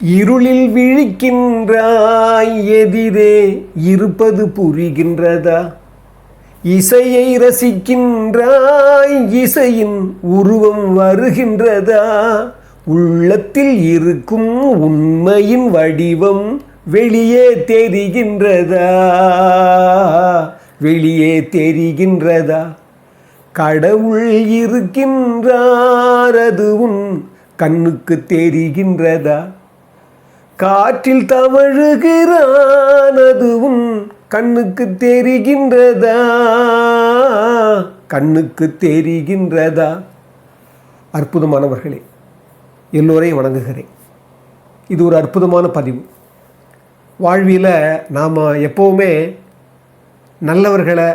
இருளில் விழிக்கின்றாய் எதிரே இருப்பது புரிகின்றதா? இசையை ரசிக்கின்றாய் இசையின் உருவம் வருகின்றதா? உள்ளத்தில் இருக்கும் உண்மையின் வடிவம் வெளியே தெரிகின்றதா? வெளியே தெரிகின்றதா? கடவுள் இருக்கின்றார் அது உன் கண்ணுக்கு தெரிகின்றதா? காற்றில் தவழுகிறான் கண்ணுக்கு தெரிகின்றதா? கண்ணுக்கு தெரிகின்றதா? அற்புதமானவர்களே எல்லோரையும் வணங்குகிறேன். இது ஒரு அற்புதமான பதிவு. வாழ்வியில் நாம் எப்போவுமே நல்லவர்களை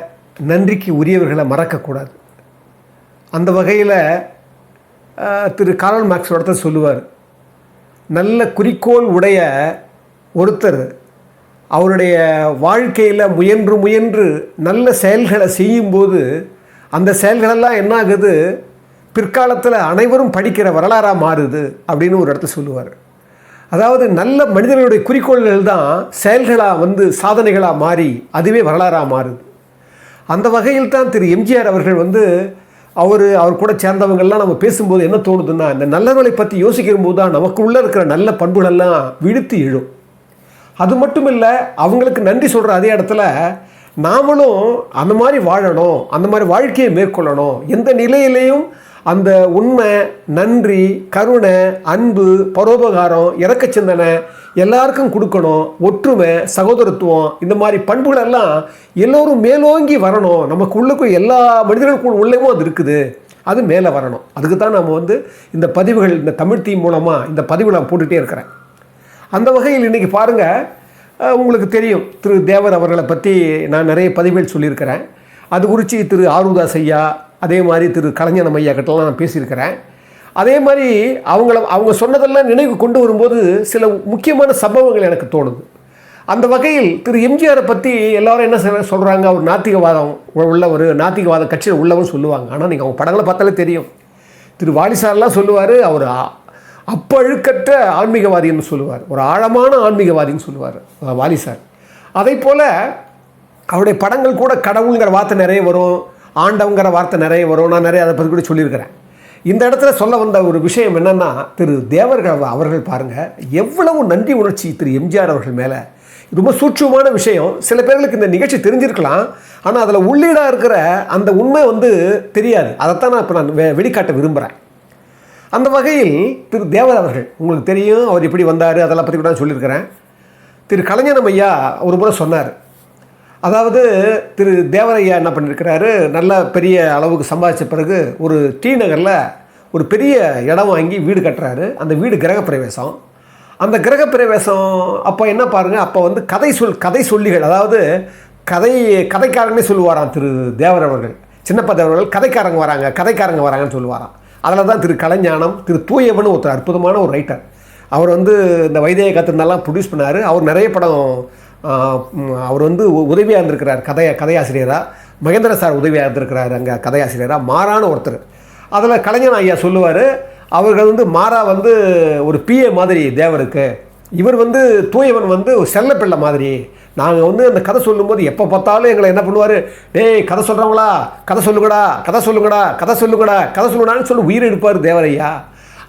நன்றிக்கு உரியவர்களை மறக்கக்கூடாது. அந்த வகையில் திரு கார்ல் மேக்ஸோட ஒருத்தர் சொல்லுவார் நல்ல குறிக்கோள் உடைய ஒருத்தர் அவருடைய வாழ்க்கையில் முயன்று முயன்று நல்ல செயல்களை செய்யும்போது அந்த செயல்களெல்லாம் என்ன ஆகுது பிற்காலத்தில் அனைவரும் படிக்கிற வரலாறாக மாறுது அப்படின்னு ஒரு இடத்த சொல்லுவார். அதாவது நல்ல மனிதர்களுடைய குறிக்கோள்கள் தான் செயல்களாக வந்து சாதனைகளாக மாறி அதுவே வரலாறாக மாறுது. அந்த வகையில் தான் திரு எம்ஜிஆர் அவர்கள் வந்து அவர் அவர் கூட சேர்ந்தவங்கள்லாம் நம்ம பேசும்போது என்ன தோணுதுன்னா இந்த நல்லவர்களை பற்றி யோசிக்கிற போது தான் நமக்குள்ளே இருக்கிற நல்ல பண்புகளெல்லாம் விழுத்து எழும். அது மட்டும் இல்லை அவங்களுக்கு நன்றி சொல்கிற அதே இடத்துல நாமளும் அந்த மாதிரி வாழணும் அந்த மாதிரி வாழ்க்கையை மேற்கொள்ளணும். எந்த நிலையிலையும் அந்த உண்மை நன்றி கருணை அன்பு பரோபகாரம் இறக்க சிந்தனை எல்லாருக்கும் கொடுக்கணும். ஒற்றுமை சகோதரத்துவம் இந்த மாதிரி பண்புகள் எல்லாம் எல்லோரும் மேலோங்கி வரணும். நமக்கு உள்ளுக்கும் எல்லா மனிதர்களுக்கும் உள்ளேயும் அது இருக்குது. அது மேலே வரணும். அதுக்கு தான் நம்ம வந்து இந்த பதிவுகள் இந்த தமிழ் தீ மூலமாக இந்த பதிவு நான் போட்டுகிட்டே இருக்கிறேன். அந்த வகையில் இன்றைக்கி பாருங்கள் உங்களுக்கு தெரியும். திரு தேவர் அவர்களை பற்றி நான் நிறைய பதிவுகள் சொல்லியிருக்கிறேன். அது குறித்து திரு ஆருதாஸ் ஐயா அதே மாதிரி திரு கலைஞனம் ஐயா கிட்டலாம் நான் பேசியிருக்கிறேன். அதே மாதிரி அவங்கள அவங்க சொன்னதெல்லாம் நினைவு கொண்டு வரும்போது சில முக்கியமான சம்பவங்கள் எனக்கு தோணுது. அந்த வகையில் திரு எம்ஜிஆரை பற்றி எல்லோரும் என்ன சொல்கிறாங்க அவர் நாத்திகவாதம் உள்ளவர் நாத்திகவாத கட்சியில் உள்ளவர் சொல்லுவாங்க. ஆனால் நீங்கள் அவங்க படங்களை பார்த்தாலே தெரியும். திரு வாலிசார்லாம் சொல்லுவார் அவர் அப்பழுக்கற்ற ஆன்மீகவாதின்னு சொல்லுவார். ஒரு ஆழமான ஆன்மீகவாதின்னு சொல்லுவார் வாலிசார் அதே போல் அவருடைய படங்கள் கூட கடவுளுங்கிற வார்த்தை நிறைய வரும் ஆண்டவங்கிற வார்த்தை நிறைய வரும். நான் நிறைய அதை பற்றி கூட சொல்லியிருக்கிறேன். இந்த இடத்துல சொல்ல வந்த ஒரு விஷயம் என்னென்னா திரு தேவர்கள் அவர்கள் பாருங்கள் எவ்வளவு நன்றி உணர்ச்சி திரு எம்ஜிஆர் அவர்கள் மேலே. ரொம்ப சூட்சமான விஷயம். சில பேர்களுக்கு இந்த நிகழ்ச்சி தெரிஞ்சிருக்கலாம் ஆனால் அதில் உள்ளீடாக இருக்கிற அந்த உண்மை வந்து தெரியாது. அதைத்தான் நான் இப்போ நான் வெ வெளிக்காட்ட விரும்புகிறேன் அந்த வகையில் திரு தேவர் அவர்கள் உங்களுக்கு தெரியும் அவர் எப்படி வந்தார் அதெல்லாம் பற்றி கூட நான் சொல்லியிருக்கிறேன். திரு கலைஞரம் ஐயா ஒரு முறை சொன்னார். அதாவது திரு தேவரையா என்ன பண்ணியிருக்கிறாரு நல்ல பெரிய அளவுக்கு சம்பாதிச்ச பிறகு ஒரு டி நகரில் ஒரு பெரிய இடம் வாங்கி வீடு கட்டுறாரு. அந்த வீடு கிரகப்பிரவேசம். அந்த கிரகப்பிரவேசம் அப்போ என்ன பாருங்கள் அப்போ வந்து கதை சொல் கதை சொல்லிகள் அதாவது கதை கதைக்காரனே சொல்லுவாராம் திரு தேவர் அவர்கள். சின்னப்ப தேவர்கள் கதைக்காரங்க வராங்க கதைக்காரங்க வராங்கன்னு சொல்லுவாராம். அதில் தான் திரு கலைஞானம் திரு தூயவன் ஒருத்தர் அற்புதமான ஒரு ரைட்டர் அவர் வந்து இந்த வைத்திய கத்திருந்தாலாம் ப்ரொடியூஸ் பண்ணார். அவர் நிறைய படம் அவர் வந்து உதவியாக இருந்திருக்கிறார். கதை கதையாசிரியராக மகேந்திர சார் உதவியாக இருந்திருக்கிறார் அங்கே கதையாசிரியராக மாறான ஒருத்தர். அதில் கலைஞன் ஐயா சொல்லுவார் அவர்கள் வந்து மாறா வந்து ஒரு பிஏ மாதிரி தேவருக்கு. இவர் வந்து தூயவன் வந்து ஒரு செல்லப்பிள்ளை மாதிரி. நாங்கள் வந்து அந்த கதை சொல்லும்போது எப்போ பார்த்தாலும் எங்களை என்ன பண்ணுவார்? டேய் கதை சொல்கிறவங்களா கதை சொல்லுங்கடா கதை சொல்லுங்கடா கதை சொல்லுங்கடா கதை சொல்லுங்கடான்னு சொல்லி உயிர் எடுப்பார் தேவரையா.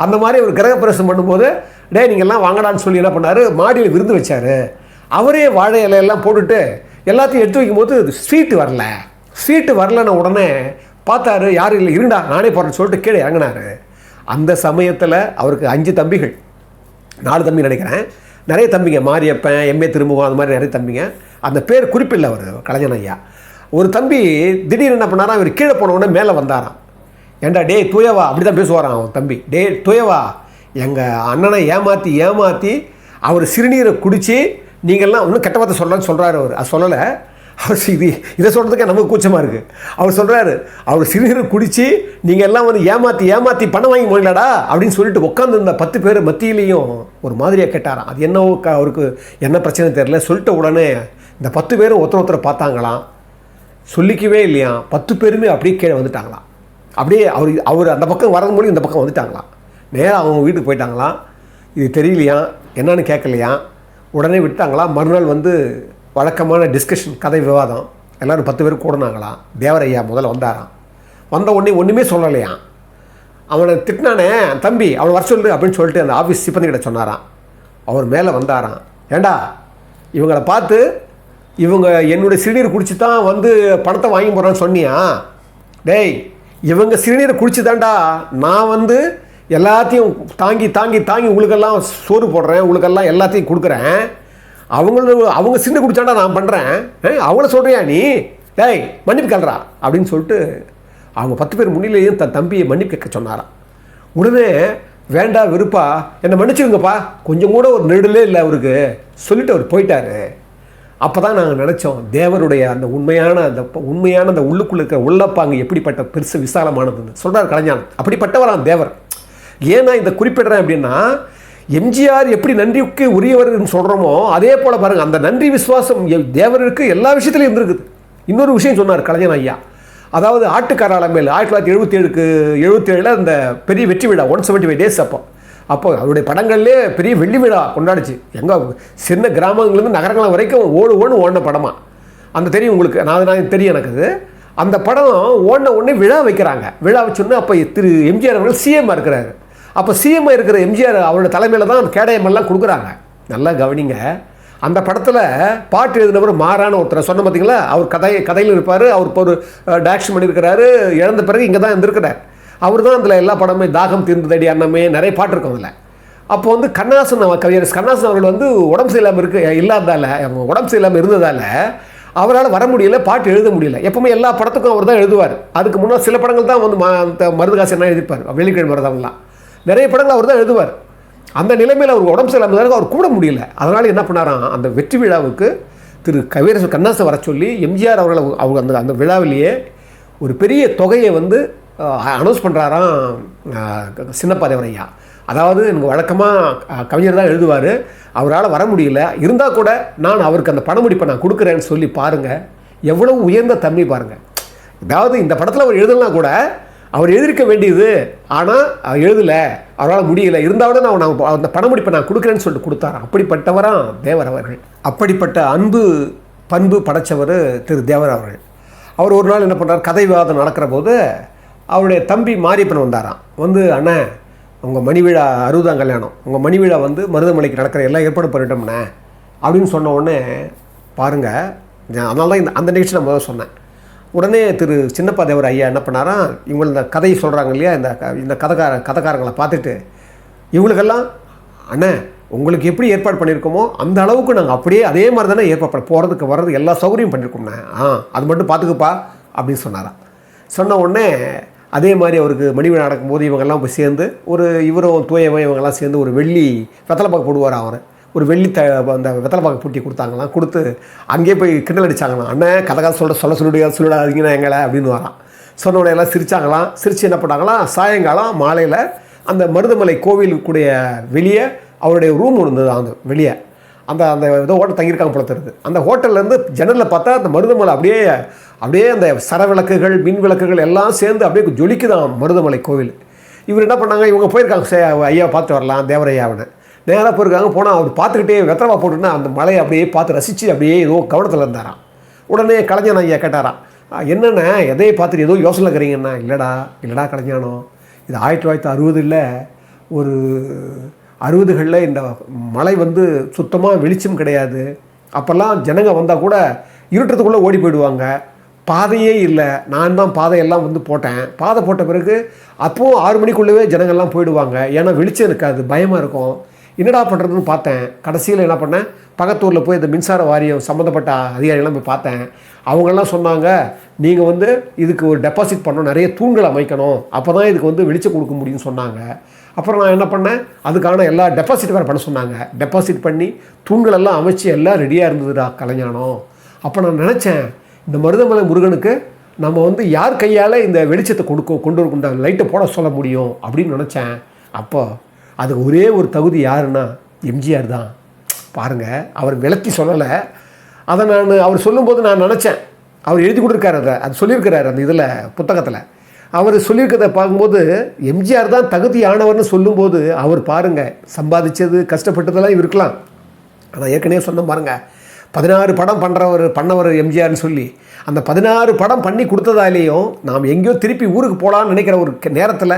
அந்த மாதிரி ஒரு கிரகப்பிரவேசம் பண்ணும்போது டே நீங்கள்லாம் வாங்கடான்னு சொல்லி என்ன பண்ணார்? மாடியில் விருந்து வச்சார். அவரே வாழை இலையெல்லாம் போட்டுட்டு எல்லாத்தையும் எடுத்து வைக்கும்போது ஸ்வீட்டு வரல. ஸ்வீட்டு வரலன்னு உடனே பார்த்தாரு யாரும் இல்லை இருண்டா நானே போகிறேன்னு சொல்லிட்டு கீழே இறங்கினார். அந்த சமயத்தில் அவருக்கு அஞ்சு தம்பிகள். நாலு தம்பி நினைக்கிறேன். நிறைய தம்பிங்க மாரியப்பன் எம்ஏ திரும்புவோம் அந்த மாதிரி நிறைய தம்பிங்க. அந்த பேர் குறிப்பில்லை அவர் கலைஞன் ஐயா. ஒரு தம்பி திடீர்னு என்ன பண்ணாராம் இவர் கீழே போனவுடனே மேலே வந்தாராம். ஏண்டா டே துயவா? அப்படி தான் பேசுவாராம் அவன் தம்பி. டே துயவா எங்கள் அண்ணனை ஏமாற்றி ஏமாற்றி அவர் சிறுநீரை குடித்து நீங்கள்லாம் இன்னும் கெட்ட வார்த்தை சொல்லலாம்னு சொல்கிறாரு அவர். அது சொல்லலை. அவர் இது இதை சொல்கிறதுக்கே நமக்கு கூச்சமாக இருக்குது அவர் சொல்கிறாரு அவர் சிறுநீரை குடித்து நீங்கள் எல்லாம் வந்து ஏமாற்றி ஏமாற்றி பணம் வாங்கி போகலடா அப்படின்னு சொல்லிட்டு உட்காந்துருந்த பத்து பேர் மத்தியிலையும் ஒரு மாதிரியாக கேட்டாராம். அது என்னவோ க அவருக்கு என்ன பிரச்சனை தெரியல. சொல்லிட்ட உடனே இந்த பத்து பேரும் ஒருத்தர் ஒருத்தரை பார்த்தாங்களாம். சொல்லிக்கவே இல்லையா பத்து பேருமே அப்படியே கீழே வந்துட்டாங்களாம். அப்படியே அவர் அவர் அந்த பக்கம் வரது மூலியம் இந்த பக்கம் வந்துட்டாங்களாம். நேராக அவங்க வீட்டுக்கு போயிட்டாங்களாம். இது தெரியலையா என்னன்னு கேட்கலையா உடனே விட்டாங்களாம் மறுநாள் வந்து வழக்கமான டிஸ்கஷன் கதை விவாதம். எல்லோரும் பத்து பேர் கூடினாங்களாம் தேவரையா முதல்ல வந்தாராம். வந்த உடனே ஒன்றுமே சொல்லலையாம். அவனை திட்டினானே தம்பி அவனை வர சொல்லு அப்படின்னு சொல்லிட்டு அந்த ஆஃபீஸ் சிப்பந்தி கிட்ட சொன்னாராம். அவர் மேலே வந்தாராம். ஏண்டா இவங்களை பார்த்து இவங்க என்னுடைய சிறுநீர் குடிச்சு தான் வந்து பணத்தை வாங்கி போகிறான்னு சொன்னியா? டேய் இவங்க சிறுநீரை குடிச்சு தான்டா நான் வந்து எல்லாத்தையும் தாங்கி தாங்கி தாங்கி உங்களுக்கெல்லாம் சோறு போடுறேன். உங்களுக்கெல்லாம் எல்லாத்தையும் கொடுக்குறேன். அவங்கள அவங்க சின்ன குடிச்சாண்டா நான் பண்ணுறேன் அவங்கள சொல்கிறியா நீ? டேய் மன்னிப்பு கல்றா அப்படின்னு சொல்லிட்டு அவங்க பத்து பேர் முன்னிலையும் தன் தம்பியை மன்னிப்பு கேட்க சொன்னாராம். உடனே வேண்டா வெறுப்பா என்னை மன்னிச்சிருங்கப்பா கொஞ்சம் கூட ஒரு நெடுலே இல்லை அவருக்கு. சொல்லிட்டு அவர் போயிட்டாரு. அப்போ தான் நாங்கள் நினச்சோம் தேவருடைய அந்த உண்மையான அந்த உண்மையான அந்த உள்ளுக்குள்ள இருக்கிற உள்ளப்பாங்க எப்படிப்பட்ட பெருசு விசாலமானதுன்னு. சொல்கிறார் கலைஞானம் அப்படிப்பட்டவரான் தேவர். ஏன்னா இதை குறிப்பிடுறேன் அப்படின்னா எம்ஜிஆர் எப்படி நன்றிக்கு உரியவர்னு சொல்கிறோமோ அதே போல் பாருங்கள் அந்த நன்றி விசுவாசம் தேவருக்கு எல்லா விஷயத்துலையும் இருந்திருக்குது. இன்னொரு விஷயம் சொன்னார் கலைஞன் ஐயா. அதாவது ஆட்டுக்கார மேல் ஆயிரத்தி தொள்ளாயிரத்தி எழுபத்தி ஏழுக்கு எழுபத்தேழில் அந்த பெரிய வெற்றி விழா ஒன் செவன்ட்டி ஃபைவ் டேஸ் அப்போ. அப்போ அவருடைய படங்கள்லே பெரிய வெள்ளி விழா கொண்டாடுச்சு. எங்கே சின்ன கிராமங்கள்லேருந்து நகரங்கள் வரைக்கும் ஓடு ஓடு ஓடின படமா. அந்த தெரியும் உங்களுக்கு? நான் நான் தெரியும் எனக்கு அது. அந்த படம் ஓடின உடனே விழா வைக்கிறாங்க. விழா வச்சோன்னே அப்போ திரு எம்ஜிஆர் அவர்கள் சிஎம்மாக இருக்கிறாரு. அப்போ சிஎம்ஐ இருக்கிற எம்ஜிஆர் அவரோட தலைமையில் தான் கேடயமெல்லாம் கொடுக்குறாங்க. நல்லா கவனிங்க. அந்த படத்தில் பாட்டு எழுதினவர் மாறான ஒருத்தர். சொன்ன பார்த்தீங்களா அவர் கதை கதையில் இருப்பார். அவர் இப்போ ஒரு டேரக்ஷன் பண்ணியிருக்கிறாரு. இழந்த பிறகு இங்கே தான் இருந்திருக்கிறார். அவர் தான் அதில் எல்லா படமே தாகம் தீர்ந்ததடி அண்ணமே நிறைய பாட்டு இருக்கும் அதில். அப்போ வந்து கண்ணாசன் அவ- கவிஞர் கண்ணாசன் அவர்கள் வந்து உடம்பு சரியில்லாமல் இருக்கு இல்லாததால் அவங்க உடம்பு சரியில்லாமல் இருந்ததால் அவரால் வர முடியல பாட்டு எழுத முடியல. எப்பவுமே எல்லா படத்துக்கும் அவர் தான் எழுதுவார். அதுக்கு முன்னாடி சில படங்கள் தான் வந்து ம- அந்த என்ன எழுதிப்பார். வெள்ளிக்கிழமை வரதவங்களாம் நிறைய படங்கள் அவர் தான் எழுதுவார். அந்த நிலைமையில் அவர் உடம்பு சரியில்லாமல் அவர் கூட முடியல. அதனால் என்ன பண்ணாராம்? அந்த வெற்றி விழாவுக்கு திரு கவிரசு கண்ணாசை வர சொல்லி எம்ஜிஆர் அவர்களை அவங்க அந்த அந்த விழாவிலேயே ஒரு பெரிய தொகையை வந்து அனௌன்ஸ் பண்ணுறாராம் சின்னப்பாதேவரையா அதாவது எனக்கு வழக்கமாக கவிஞர் தான் எழுதுவார். அவரால் வர முடியல. இருந்தால் கூட நான் அவருக்கு அந்த படமுடிப்பை நான் கொடுக்குறேன்னு சொல்லி பாருங்கள் எவ்வளவு உயர்ந்த தன்மை பாருங்கள் அதாவது இந்த படத்தில் அவர் எழுதலாம் கூட அவர் எழுதியிருக்க வேண்டியது ஆனால் எழுதலை அவரால் முடியல. இருந்தாலும் நான் நான் அந்த பணமுடிப்பை நான் கொடுக்குறேன்னு சொல்லிட்டு கொடுத்தாராம் அப்படிப்பட்டவராம் தேவர் அவர்கள். அப்படிப்பட்ட அன்பு பண்பு படைச்சவர் திரு தேவர் அவர்கள். அவர் ஒரு நாள் என்ன பண்ணுறார் கதை விவாதம் நடக்கிற போது அவருடைய தம்பி மாரியப்பன் வந்தாராம். வந்து அண்ணே உங்கள் மணி விழா அறுபதாம் கல்யாணம். உங்கள் மணி விழா வந்து மருதமலைக்கு நடக்கிற எல்லாம் ஏற்பாடு பண்ணிட்டோம்ண்ணே. அப்படின்னு சொன்ன உடனே பாருங்கள் அதனால தான் இந்த அந்த நிகழ்ச்சி நான் முதல்ல சொன்னேன். உடனே திரு சின்னப்பா தேவர் ஐயா என்ன பண்ணாராம் இவங்க இந்த கதையை சொல்கிறாங்க இல்லையா இந்த க- இந்த கதைக்கார கதைக்காரங்களை பார்த்துட்டு இவங்களுக்கெல்லாம் அண்ணே உங்களுக்கு எப்படி ஏற்பாடு பண்ணியிருக்கோமோ அந்த அளவுக்கு நாங்கள் அப்படியே அதே மாதிரி தானே ஏற்பாடு பண்ண போகிறதுக்கு வர்றதுக்கு எல்லா சௌகரியம் பண்ணியிருக்கோம்ண்ணே. ஆ அது மட்டும் பார்த்துக்குப்பா அப்படின்னு சொன்னாராம். சொன்ன உடனே அதே மாதிரி அவருக்கு மணி நடக்கும்போது இவங்கெல்லாம் போய் சேர்ந்து ஒரு இவரும் தூயவன் இவங்கெல்லாம் சேர்ந்து ஒரு வெள்ளி வெத்தலைப்பாக்கு போடுவார் அவர். ஒரு வெள்ளி த அந்த வெத்தலை பாக்கு பூட்டி கொடுத்தாங்களாம் கொடுத்து அங்கேயே போய் கிண்டல் அடித்தாங்களாம் அண்ணன் கதை கதை சொல்ல சொல்ல சொல்லிடுங்க சொல்லிடாதீங்கண்ணா எங்களை அப்படின்னு வரான். சொன்ன உடனே எல்லாம் சிரிச்சாங்களாம். சிரித்து என்ன பண்ணாங்களாம் சாயங்காலம் மாலையில் அந்த மருதமலை கோவிலுக்குடைய வெளியே அவருடைய ரூம் ஒன்று இருந்தது அந்த வெளியே. அந்த அந்த ஏதோ ஹோட்டல் தங்கியிருக்காங்க போல அந்த ஹோட்டல்லேருந்து ஜன்னலில் பார்த்தா அந்த மருதமலை அப்படியே அப்படியே அந்த சர விளக்குகள் மின் விளக்குகள் எல்லாம் சேர்ந்து அப்படியே ஜொலிக்குதான் மருதமலை கோவில். இவர் என்ன பண்ணாங்க? இவங்க போயிருக்காங்க சே ஐயா பார்த்து வரலாம் தேவரையாவனை நேராக போயிருக்காங்க போனால் அவர் பார்த்துக்கிட்டே வெத்தரவா போட்டுன்னா அந்த மலையை அப்படியே பார்த்து ரசித்து அப்படியே ஏதோ கவனத்தில் இருந்தாராம். உடனே கலைஞன் ஐயா கேட்டாராம் என்னென்ன எதையை பார்த்துட்டு ஏதோ யோசனை இருக்கிறீங்கன்னா இல்லைடா இல்லைடா கலைஞானம் இது ஆயிரத்தி தொள்ளாயிரத்தி அறுபதில் ஒரு அறுபதுகளில் இந்த மலை வந்து சுத்தமாக வெளிச்சம் கிடையாது அப்போல்லாம் ஜனங்க வந்தால் கூட இருட்டுறதுக்குள்ளே ஓடி போயிடுவாங்க பாதையே இல்லை நான் தான் பாதையெல்லாம் வந்து போட்டேன். பாதை போட்ட பிறகு அப்போது ஆறு மணிக்குள்ளவே ஜனங்கள்லாம் போயிடுவாங்க ஏன்னா வெளிச்சம் இருக்காது பயமாக இருக்கும். என்னடா பண்ணுறதுன்னு பார்த்தேன். கடைசியில் என்ன பண்ணேன்? பக்கத்தூரில் போய் இந்த மின்சார வாரியம் சம்மந்தப்பட்ட அதிகாரிகள்லாம் போய் பார்த்தேன். அவங்கெல்லாம் சொன்னாங்க நீங்கள் வந்து இதுக்கு ஒரு டெபாசிட் பண்ணணும் நிறைய தூண்கள் அமைக்கணும். அப்போ தான் இதுக்கு வந்து வெளிச்சம் கொடுக்க முடியும்னு சொன்னாங்க. அப்புறம் நான் என்ன பண்ணேன்? அதுக்கான எல்லா டெபாசிட் வேறு பண்ண சொன்னாங்க. டெபாசிட் பண்ணி தூண்கள் எல்லாம் அமைச்சு எல்லாம் ரெடியாக இருந்ததுடா கலைஞானம் அப்போ நான் நினச்சேன் இந்த மருதமலை முருகனுக்கு நம்ம வந்து யார் கையால் இந்த வெளிச்சத்தை கொடுக்க கொண்டு வரும் லைட்டை போட சொல்ல முடியும் அப்படின்னு நினச்சேன். அப்போ அதுக்கு ஒரே ஒரு தகுதி யாருன்னா எம்ஜிஆர் தான். பாருங்கள் அவர் விளக்கி சொல்லலை. அதை நான் அவர் சொல்லும்போது நான் நினச்சேன். அவர் எழுதி கொடுத்துருக்காரு அதை அது சொல்லியிருக்கிறாரு அந்த இதில் புத்தகத்தில். அவர் சொல்லியிருக்கிறத பார்க்கும்போது எம்ஜிஆர் தான் தகுதியானவர்னு சொல்லும்போது அவர் பாருங்கள் சம்பாதிச்சது கஷ்டப்பட்டதெல்லாம் இருக்கலாம் அதான் ஏற்கனவே சொன்ன பாருங்கள் பதினாறு படம் பண்ணுறவர் பண்ணவர் எம்ஜிஆர்னு சொல்லி அந்த பதினாறு படம் பண்ணி கொடுத்ததாலேயும் நாம் எங்கேயோ திருப்பி ஊருக்கு போகலான்னு நினைக்கிற ஒரு நேரத்தில்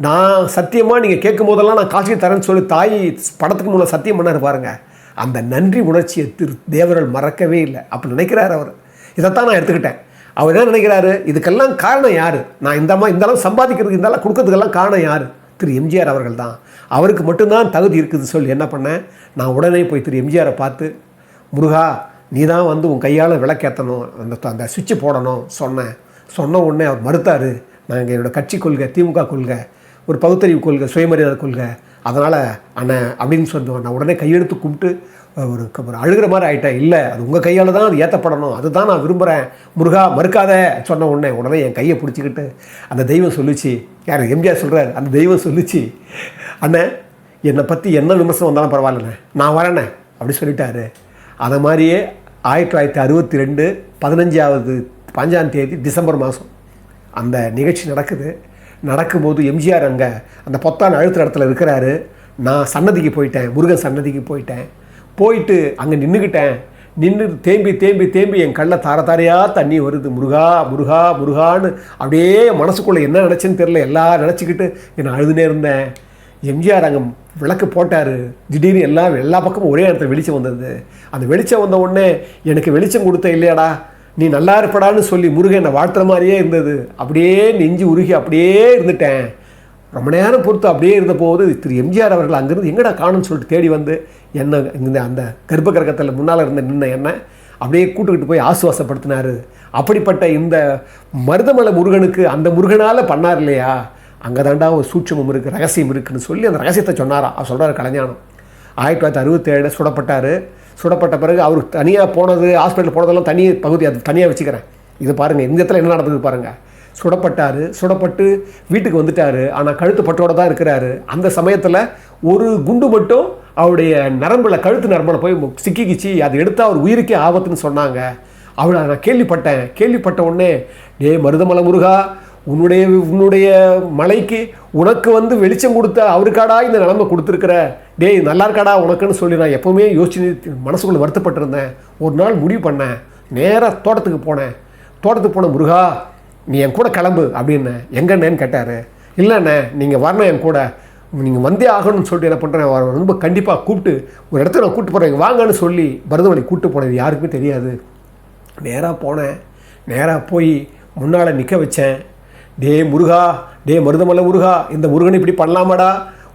நான் சத்தியமாக நீங்கள் கேட்கும் போதெல்லாம் நான் காட்சி தரேன்னு சொல்லி தாய் படத்துக்கு மூலம் சத்தியம் பண்ணார் பாருங்கள் அந்த நன்றி உணர்ச்சியை திரு தேவர்கள் மறக்கவே இல்லை. அப்படி நினைக்கிறார் அவர். இதைத்தான் நான் எடுத்துக்கிட்டேன். அவர் என்ன நினைக்கிறாரு? இதுக்கெல்லாம் காரணம் யார்? நான் இந்த மாதிரி இந்தளவு சம்பாதிக்கிறதுக்கு இந்த அளவு கொடுக்கறதுக்கெல்லாம் காரணம் யார்? திரு எம்ஜிஆர் அவர்கள் தான். அவருக்கு மட்டும்தான் தகுதி இருக்குது சொல்லி என்ன பண்ணேன் நான் உடனே போய் திரு எம்ஜிஆரை பார்த்து முருகா நீ தான் வந்து உன் கையால் விளக்கேற்றணும் அந்த அந்த சுவிட்சு போடணும் சொன்னேன். சொன்ன உடனே அவர் மறுத்தார் நாங்கள் என்னோடய கட்சி கொள்கை திமுக கொள்கை ஒரு பகுத்தறிவு கொள்கை சுயமரியாதை கொள்கை. அதனால் அண்ணன் அப்படின்னு சொன்னோம் நான் உடனே கையெடுத்து கும்பிட்டு ஒரு ஒரு அழுகிற மாதிரி ஆகிட்டேன் இல்லை அது உங்கள் கையால் தான் அது ஏற்றப்படணும் அதுதான் நான் விரும்புகிறேன் முருகா மறுக்காத சொன்ன உடனே உடனே என் கையை பிடிச்சிக்கிட்டு அந்த தெய்வம் சொல்லிச்சு. யார்? எம்ஜிஆர் சொல்கிறார் அந்த தெய்வம் சொல்லுச்சு அண்ணன் என்னை பற்றி என்ன விமர்சனம் வந்தாலும் பரவாயில்லண்ணே. நான் வரேண்ணே அப்படி சொல்லிட்டாரு. அதை மாதிரியே ஆயிரத்தி தொள்ளாயிரத்தி அறுபத்தி ரெண்டு பதினஞ்சாவது பஞ்சாம் தேதி டிசம்பர் மாதம் அந்த நிகழ்ச்சி நடக்குது. நடக்கும்போது எம்ஜிஆர் அங்கே அந்த பொத்தான் அழுத்துற இடத்துல இருக்கிறாரு. நான் சன்னதிக்கு போயிட்டேன். முருகன் சன்னதிக்கு போயிட்டேன். போயிட்டு அங்கே நின்றுக்கிட்டேன் நின்று தேம்பி தேம்பி தேம்பி என் கண்ணில் தார தாரையாக தண்ணி வருது. முருகா முருகா முருகான்னு அப்படியே மனசுக்குள்ளே என்ன நினச்சேன்னு தெரில எல்லாம் நினச்சிக்கிட்டு நான் அழுதுனே இருந்தேன். எம்ஜிஆர் அங்கே விளக்கு போட்டார். திடீர்னு எல்லாம் எல்லா பக்கமும் ஒரே இடத்துல வெளிச்சம் வந்தது. அந்த வெளிச்சம் வந்த உடனே எனக்கு வெளிச்சம் கொடுத்த இல்லையாடா? நீ நல்லா இருப்படான்னு சொல்லி முருகன் என்னை வாழ்த்துற மாதிரியே இருந்தது. அப்படியே நெஞ்சு உருகி அப்படியே இருந்துட்டேன். ரொம்ப நேரம் பொறுத்து அப்படியே இருந்த போது திரு எம்ஜிஆர் அவர்கள் அங்கேருந்து எங்கடா காணும்னு சொல்லிட்டு தேடி வந்து என்ன இந்த அந்த கர்ப்ப கிரகத்தில் முன்னால் இருந்த நின்ன என்ன? அப்படியே கூட்டுக்கிட்டு போய் ஆசுவாசப்படுத்தினார். அப்படிப்பட்ட இந்த மருதமலை முருகனுக்கு அந்த முருகனால் பண்ணார் இல்லையா? அங்கே தாண்டா ஒரு சூட்சமம் இருக்குது ரகசியம் இருக்குன்னு சொல்லி அந்த ரகசியத்தை சொன்னாரா? அவர் சொல்கிறார் கலைஞானம். ஆயிரத்தி தொள்ளாயிரத்தி அறுபத்தேழு சுடப்பட்டார். சுடப்பட்ட பிறகு அவர் தனியாக போனது ஹாஸ்பிட்டல் போனதெல்லாம் தனி பகுதி அது தனியாக வச்சுக்கிறேன். இது பாருங்கள் இந்த இடத்துல என்ன நடந்தது பாருங்கள் சுடப்பட்டார் சுடப்பட்டு வீட்டுக்கு வந்துட்டார். ஆனால் கழுத்து பட்டோட தான் இருக்கிறாரு. அந்த சமயத்தில் ஒரு குண்டு மட்டும் அவருடைய நரம்பில் கழுத்து நரம்பில் போய் சிக்கிக்கிச்சு. அதை எடுத்தால் அவர் உயிருக்கே ஆபத்துன்னு சொன்னாங்க. அவளை நான் கேள்விப்பட்டேன். கேள்விப்பட்ட உடனே டே மருதமலை முருகா உன்னுடைய உன்னுடைய மலைக்கு உனக்கு வந்து வெளிச்சம் கொடுத்த அவருக்காடா இந்த நிலமை கொடுத்துருக்குற? டேய் நல்லா இருக்காடா உனக்குன்னு சொல்லி நான் எப்போவுமே யோசிச்சு மனசுக்குள்ளே வருத்தப்பட்டிருந்தேன். ஒரு நாள் முடிவு பண்ணேன். நேராக தோட்டத்துக்கு போனேன். தோட்டத்துக்கு போன முருகா நீ என் கூட கிளம்பு அப்படின்னேன் எங்கண்ணேன்னு கேட்டார். இல்லைண்ணே நீங்கள் வரணும் என் கூட. நீங்கள் வந்தே ஆகணும்னு சொல்லிட்டு என்ன பண்ணுறேன் ரொம்ப கண்டிப்பாக கூப்பிட்டு ஒரு இடத்துல நான் கூப்பிட்டு போகிறேன் வாங்கன்னு சொல்லி பரதமலை கூப்பிட்டு போனது யாருக்குமே தெரியாது. நேராக போனேன். நேராக போய் முன்னால் நிற்க வச்சேன். டே முருகா டே மருதமலை முருகா இந்த முருகன் இப்படி பண்ணலாமாடா?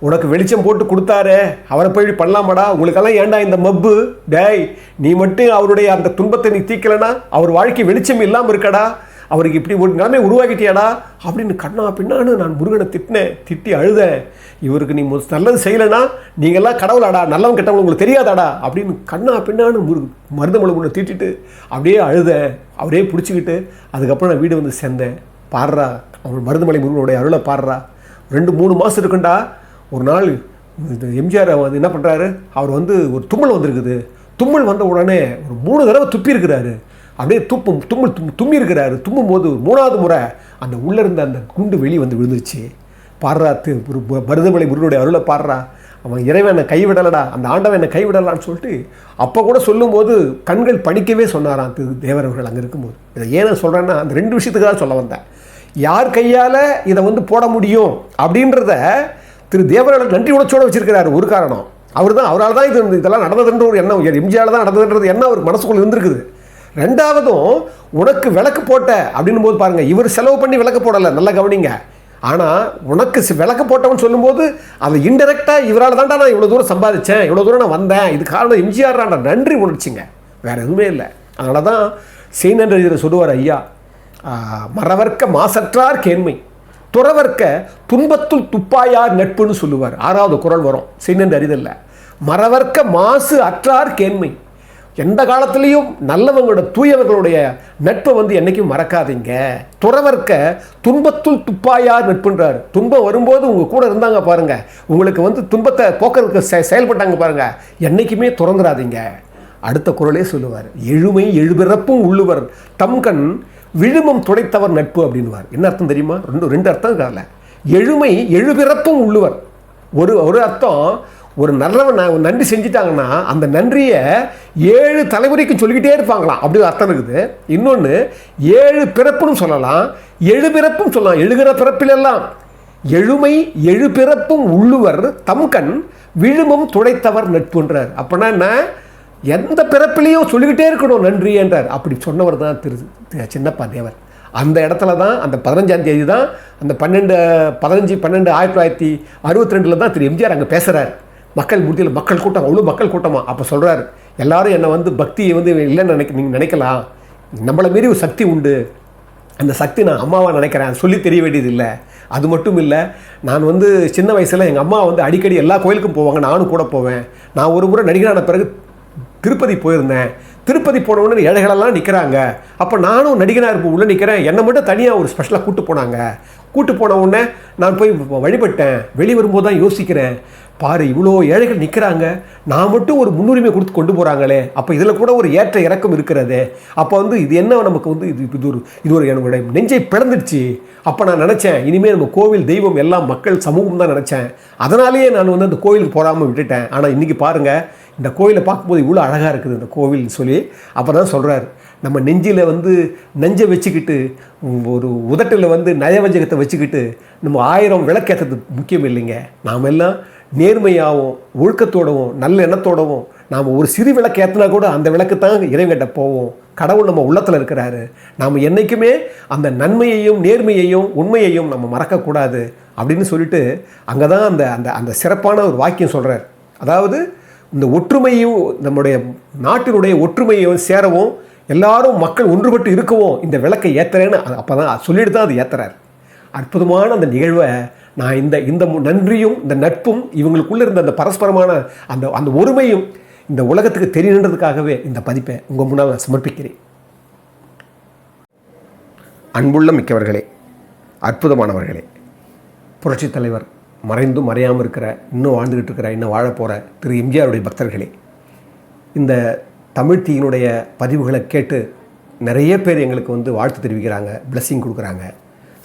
உனக்கு வெளிச்சம் போட்டு கொடுத்தாரே அவரை போய் இப்படி பண்ணலாமாடா? உங்களுக்கெல்லாம் ஏன்டா இந்த மப்பு? டேய் நீ மட்டும் அவருடைய அந்த துன்பத்தை நீ தீக்கலைன்னா அவர் வாழ்க்கை வெளிச்சம் இல்லாமல் இருக்கடா? அவருக்கு இப்படி ஒரு நிலைமை உருவாக்கிட்டியாடா? அப்படின்னு கண்ணா பின்னான்னு நான் முருகனை திட்டினேன் திட்டி அழுதேன். இவருக்கு நீ நல்லது செய்யலைனா நீங்கள்லாம் கடவுளாடா நல்லவன் கெட்டவங்க உங்களுக்கு தெரியாதாடா? அப்படின்னு கண்ணா பின்னான்னு முரு மருதமலை முன்ன திட்டிட்டு அப்படியே அழுதேன். அவரே பிடிச்சிக்கிட்டு அதுக்கப்புறம் நான் வீடு வந்து சேர்ந்தேன். பாடுறா. அவர் மருதமலை முருகனுடைய அருளை பாடுறா. ரெண்டு மூணு மாதம் இருக்குண்டா. ஒரு நாள் இந்த எம்ஜிஆர் வந்து என்ன பண்ணுறாரு அவர் வந்து ஒரு தும்மல் வந்திருக்குது. தும்மல் வந்த உடனே ஒரு மூணு தடவை துப்பி இருக்கிறாரு. அப்படியே துப்பும் தும்மல் தும் தும்மி இருக்கிறாரு. தும்மும் போது மூணாவது முறை அந்த உள்ளே இருந்த அந்த குண்டு வெளியே வந்து விழுந்துருச்சு. பாடுறா ஒரு மருதமலை முருகனுடைய அருளை பாடுறா. அவன் இறைவன் என்னை கைவிடலடா அந்த ஆண்டவன் என்னை கைவிடலான்னு சொல்லிட்டு அப்போ கூட சொல்லும்போது கண்கள் படிக்கவே சொன்னாராம் திரு தேவரவர்கள் அங்கே இருக்கும்போது. இதை ஏன் சொல்கிறேன்னா அந்த ரெண்டு விஷயத்துக்காக சொல்ல வந்தேன். யார் கையால் இதை வந்து போட முடியும் அப்படின்றத திரு தேவரவர்கள் நன்றி உணர்ச்சியோடு வச்சிருக்கிறாரு ஒரு காரணம். அவர் தான் அவரால் தான் இது இதெல்லாம் நடந்ததுன்ற ஒரு எண்ணம் எம்ஜிஆர் தான் நடந்ததுன்றது எண்ணம் அவர் மனசுக்குள்ள இருந்திருக்குது. ரெண்டாவதும் உனக்கு விளக்கு போட்ட அப்படின்னும் போது பாருங்கள் இவர் செலவு பண்ணி விளக்கு போடலை நல்லா கவனிங்க. ஆனால் உனக்கு சி- விளக்கு போட்டவன் சொல்லும்போது அதை இன்டெரக்டாக இவரால் தான்டா நான் இவ்வளோ தூரம் சம்பாதிச்சேன் இவ்வளோ தூரம் நான் வந்தேன் இது காரணம் எம்ஜிஆர் நன்றி உணர்ச்சிங்க. வேறு எதுவுமே இல்லை. அதனால தான் செய்நன்றி சொல்லுவார் ஐயா ஆ, மறவர்க்க மாசற்றார் கேண்மை துறவர்க்க துன்பத்துள் துப்பாயார் நட்புன்னு சொல்லுவார். ஆறாவது குரல் வரும். செய்நன்றி அறிதல்ல மறவர்க்க மாசு அற்றார் கேண்மை எந்த காலத்துலேயும் நல்லவங்களோட தூயவர்களுடைய நட்பை வந்து என்னைக்கும் மறக்காதீங்க. துறவர்க்க துன்பத்துள் துப்பாயார் நட்புன்றார் துன்பம் வரும்போது உங்கள் கூட இருந்தாங்க பாருங்க. உங்களுக்கு வந்து துன்பத்தை போக்குறதுக்கு செ- செயல்பட்டாங்க பாருங்க. என்னைக்குமே துறந்துடாதீங்க அடுத்த குரலே சொல்லுவார். எழுமை எழுபிறப்பும் உள்ளுவர். தம்கண் விழுமம் துடைத்தவர் நட்பு அப்படின்னுவார். என்ன அர்த்தம் தெரியுமா? ரெண்டு ரெண்டு அர்த்தம் இருக்காதுல எழுமை எழுபிறப்பும் உள்ளுவர். ஒரு ஒரு அர்த்தம் ஒரு நல்லவன் நான் நன்றி செஞ்சிட்டாங்கன்னா அந்த நன்றியை ஏழு தலைமுறைக்கும் சொல்லிக்கிட்டே இருப்பாங்களாம். அப்படி அர்த்தம் இருக்குது. இன்னொன்று ஏழு பிறப்புன்னு சொல்லலாம். எழு பிறப்பும் சொல்லலாம். எழுகிற பிறப்பிலெல்லாம். எழுமை எழு பிறப்பும் உள்ளுவர் தம்கண் விழுமம் துடைத்தவர் நட்புன்றார். அப்படின்னா என்ன? எந்த பிறப்பிலையும் சொல்லிக்கிட்டே இருக்கணும் நன்றி என்றார். அப்படி சொன்னவர் தான் திரு திரு சின்னப்பா தேவர். அந்த இடத்துல தான் அந்த பதினஞ்சாம் தேதி தான் அந்த பன்னெண்டு பதினஞ்சு பன்னெண்டு ஆயிரத்தி தொள்ளாயிரத்தி அறுபத்தி ரெண்டில் தான் திரு எம்ஜிஆர் அங்கே பேசுகிறார் மக்கள் முடியல மக்கள் கூட்டம் அவ்வளோ மக்கள் கூட்டமா? அப்போ சொல்கிறார் எல்லாரும் என்னை வந்து பக்தியை வந்து இல்லைன்னு நினைக்க நீங்கள் நினைக்கலாம். நம்மளை மீறி ஒரு சக்தி உண்டு. அந்த சக்தி நான் அம்மாவை நினைக்கிறேன். சொல்லி தெரிய வேண்டியது இல்லை. அது மட்டும் இல்லை நான் வந்து சின்ன வயசில் எங்கள் அம்மா வந்து அடிக்கடி எல்லா கோயிலுக்கும் போவாங்க. நானும் கூட போவேன். நான் ஒரு முறை நடிகரான பிறகு திருப்பதி போயிருந்தேன். திருப்பதி போன உடனே ஏழைகளெல்லாம் நிற்கிறாங்க அப்போ நானும் நடிகனாக இருப்போம் உள்ளே நிற்கிறேன் என்னை மட்டும் தனியாக ஒரு ஸ்பெஷலாக கூட்டு போனாங்க. கூட்டு போன உடனே நான் போய் வழிபட்டேன். வெளியே வரும்போது தான் யோசிக்கிறேன். பாரு இவ்வளோ ஏழைகள் நிற்கிறாங்க நான் மட்டும் ஒரு முன்னுரிமை கொடுத்து கொண்டு போகிறாங்களே அப்போ இதில் கூட ஒரு ஏற்ற இறக்கம் இருக்கிறதே. அப்போ வந்து இது என்ன நமக்கு வந்து இது இது ஒரு இது ஒரு என்னுடைய நெஞ்சை பிளந்துடுச்சு. அப்போ நான் நினச்சேன் இனிமேல் நம்ம கோவில் தெய்வம் எல்லாம் மக்கள் சமூகம் தான் நினச்சேன். அதனாலேயே நான் வந்து அந்த கோவிலுக்கு போகாமல் விட்டுட்டேன். ஆனால் இன்றைக்கி பாருங்கள் இந்த கோயிலை பார்க்கும்போது இவ்வளோ அழகாக இருக்குது இந்த கோவில்னு சொல்லி அப்போ தான் சொல்கிறார் நம்ம நெஞ்சில் வந்து நெஞ்சை வச்சுக்கிட்டு ஒரு உதட்டில் வந்து நயவஞ்சகத்தை வச்சுக்கிட்டு நம்ம ஆயிரம் விளக்கேற்றது முக்கியம் இல்லைங்க. நாம் எல்லாம் நேர்மையாகவும் ஒழுக்கத்தோடவும் நல்ல எண்ணத்தோடவும் நாம் ஒரு சிறு விளக்கு ஏற்றினா கூட அந்த விளக்கு தான் இறைவன்கிட்ட போவோம். கடவுள் நம்ம உள்ளத்தில் இருக்கிறாரு. நாம் என்றைக்குமே அந்த நன்மையையும் நேர்மையையும் உண்மையையும் நம்ம மறக்கக்கூடாது அப்படின்னு சொல்லிட்டு அங்கே தான் அந்த அந்த அந்த சிறப்பான ஒரு வாக்கியம் சொல்கிறார் அதாவது இந்த ஒற்றுமையும் நம்முடைய நாட்டினுடைய ஒற்றுமையும் சேரவும் எல்லாரும் மக்கள் ஒன்றுபட்டு இருக்கவும் இந்த விளக்கை ஏற்றுறேன்னு அப்போ தான் சொல்லிட்டு தான் அது ஏற்றுறார் அற்புதமான அந்த நிகழ்வை நான் இந்த இந்த மு- நன்றியும் இந்த நட்பும் இவங்களுக்குள்ளே இருந்த அந்த பரஸ்பரமான அந்த அந்த ஒருமையும் இந்த உலகத்துக்கு தெரியணுன்றதுக்காகவே இந்த பதிப்பை உங்கள் முன்னால் நான் சமர்ப்பிக்கிறேன். அன்புள்ள மிக்கவர்களே அற்புதமானவர்களே புரட்சித் தலைவர் மறைந்தும் மறையாமல் இருக்கிற இன்னும் வாழ்ந்துக்கிட்டு இருக்கிற இன்னும் வாழப் போகிற திரு எம்ஜிஆருடைய பக்தர்களே இந்த தமிழ் தீயினுடைய பதிவுகளை கேட்டு நிறைய பேர் எங்களுக்கு வந்து வாழ்த்து தெரிவிக்கிறாங்க பிளஸ்ஸிங் கொடுக்குறாங்க.